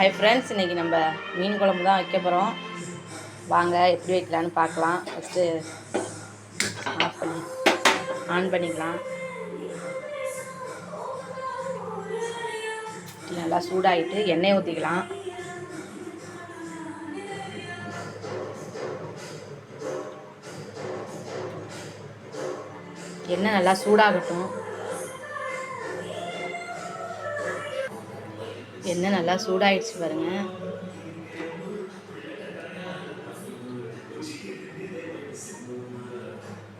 Hi friends இன்றைக்கி நம்ம மீன் குழம்பு தான் வைக்க போகிறோம் வாங்க எப்படி வைக்கலான்னு பார்க்கலாம். ஃபஸ்ட்டு ஆஃப் பண்ணி ஆன் பண்ணிக்கலாம். நல்லா சூடாகிட்டு எண்ணெய் ஊற்றிக்கலாம் எண்ணெய் நல்லா சூடாகட்டும். எண்ணெய் நல்லா சூடாயிடுச்சு பாருங்க.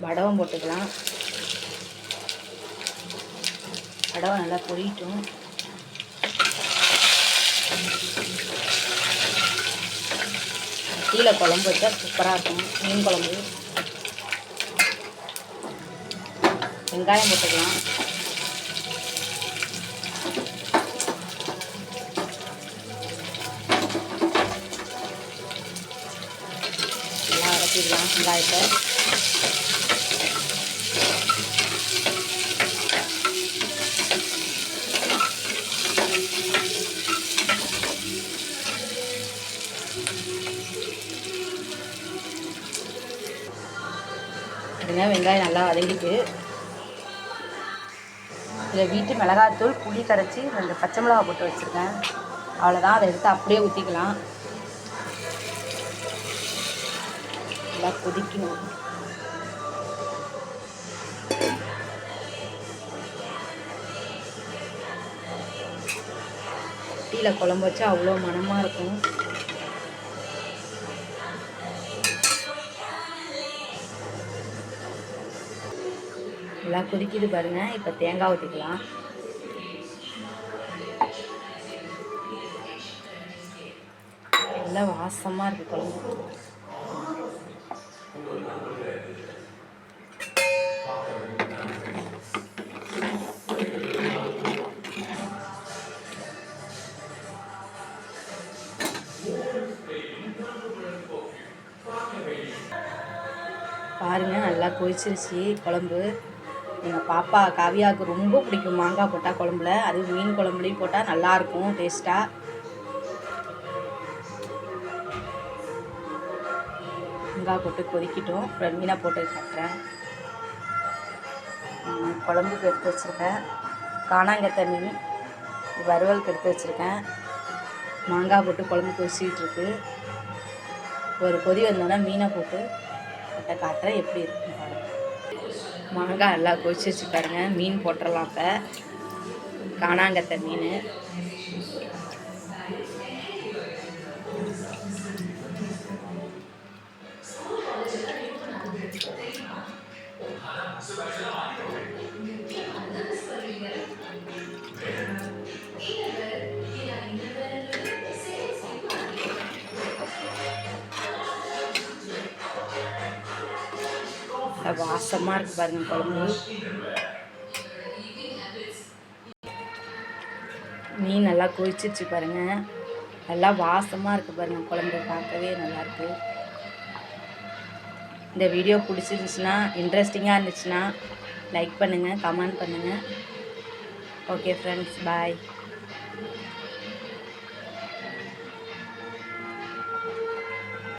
வடவம் போட்டுக்கலாம். வடவம் நல்லா பொரியட்டும். கீழே குழம்பு வச்சா சூப்பராக இருக்கும். மீன் குழம்பு. வெங்காயம் போட்டுக்கலாம். நல்லா வெங்காயத்தை பாருங்க வெங்காயம் நல்லா வதங்கிட்டு இதில் வீட்டு மிளகாத்தூள் புளி கரைச்சி ரெண்டு பச்சை மிளகா போட்டு வச்சுருக்கேன். அவ்வளோதான் அதை எடுத்து அப்படியே ஊற்றிக்கலாம் நல்லா கொதிக்கணும். டீயில் குழம்பு வச்சா அவ்வளோ மணமாக இருக்கும். நல்லா கொதிக்குது பாருங்க. இப்போ தேங்காய் ஊற்றிக்கலாம் நல்லா வாசமாக இருக்குது குழம்பு. பாருங்க நல்லா கொதிச்சிருச்சு. குழம்பு. எங்கள் பாப்பா காவியாவுக்கு ரொம்ப பிடிக்கும். மாங்காய் போட்டால் குழம்புல. அது மீன் குழம்புலையும் போட்டால் நல்லாயிருக்கும் டேஸ்ட்டாக தேங்காய் போட்டு கொதிக்கட்டும். அப்புறம் மீனை போட்டு காட்டுறேன் குழம்புக்கு எடுத்து வச்சுருக்கேன். காணாங்கத்தை மீன் வறுவலுக்கு எடுத்து வச்சுருக்கேன். மாங்காய் போட்டு குழம்பு கொதிச்சிக்கிட்டு ஒரு கொதி வந்தோடனே மீனை போட்டு போட்ட காட்டுறேன் எப்படி இருக்குன்னு பாருங்க. மாங்காய் எல்லாம் கொதிச்சு வச்சு பாருங்கள் மீன் போட்டுடலாம் இப்போ. காணாங்கத்தை மீன் வாசமாக இருக்குது பாருங்கள் குழம்பு. மீன் நல்லா கொதிச்சிருச்சு பாருங்க. நல்லா வாசமாக இருக்குது பாருங்கள் குழம்பு பார்க்கவே நல்லாயிருக்கு இந்த வீடியோ பிடிச்சிருந்துச்சுன்னா இன்ட்ரெஸ்டிங்காக இருந்துச்சுன்னா லைக் பண்ணுங்கள் கமெண்ட் பண்ணுங்கள் ஓகே ஃப்ரெண்ட்ஸ் பாய்